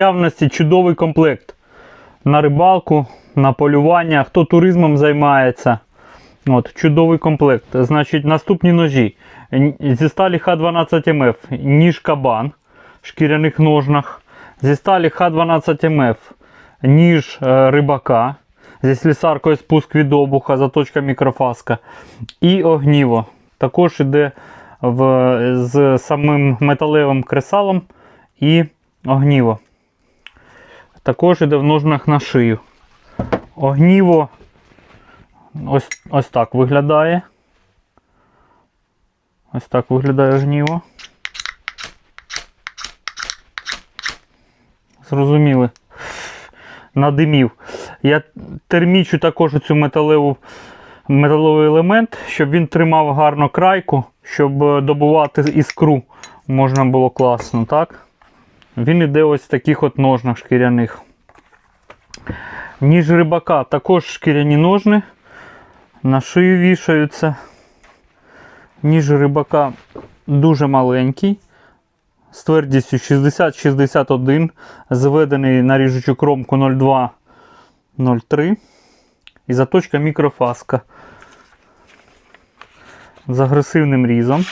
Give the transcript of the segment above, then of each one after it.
наявності чудовий комплект на рибалку, на полювання, хто туризмом займається. От, чудовий комплект. Значить, наступні ножі. Зі сталі Х12МФ, ніж кабан в шкіряних ножнах. Зі сталі Х12МФ, ніж е, рибака. Зі слісаркою спуск від обуха, заточка мікрофаска. І огніво. Також іде в, з самим металевим кресалом і огніво. Також іде в ножнах на шию. Огніво ось, ось так виглядає. Ось так виглядає огніво. Зрозуміли. Надимів. Я термічу також цю металеву, металевий елемент, щоб він тримав гарно крайку, щоб добувати іскру можна було класно, так? Він іде ось в таких от ножнах шкіряних. Ніж рибака також шкіряні ножни. На шию вішаються. Ніж рибака дуже маленький. З твердістю 60-61. Зведений на ріжучу кромку 02-03. І заточка мікрофаска. З агресивним різом.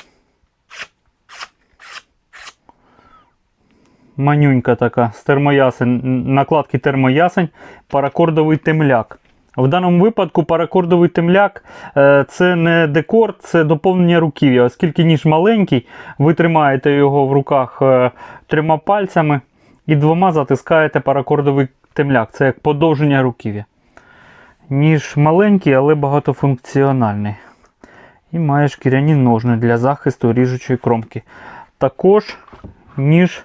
Манюнька така з термоясень, накладки термоясень, паракордовий темляк. В даному випадку паракордовий темляк е, це не декор, це доповнення руків'я. Оскільки ніж маленький, ви тримаєте його в руках е, трьома пальцями і двома затискаєте паракордовий темляк. Це як подовження руків'я. Ніж маленький, але багатофункціональний. І має шкіряні ножни для захисту ріжучої кромки. Також ніж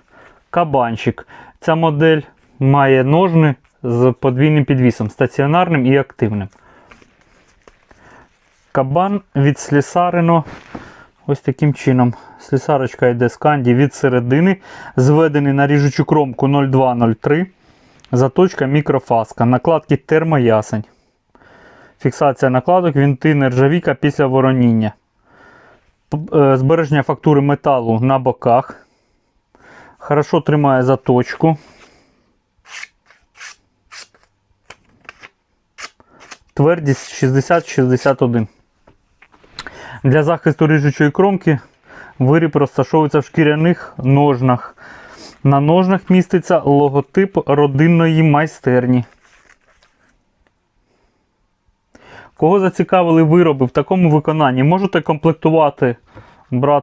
кабанчик. Ця модель має ножни з подвійним підвісом, стаціонарним і активним. Кабан відслісарено ось таким чином. Слісарочка йде з канді від середини, зведений на ріжучу кромку 0203. Заточка мікрофаска. Накладки термоясень. Фіксація накладок, вінти нержавіка після вороніння. Е, Збереження фактури металу на боках. Хорошо тримає заточку. Твердість 60-61. Для захисту ріжучої кромки виріб розташовується в шкіряних ножнах. На ножнах міститься логотип родинної майстерні. Кого зацікавили вироби в такому виконанні, можете комплектувати брати.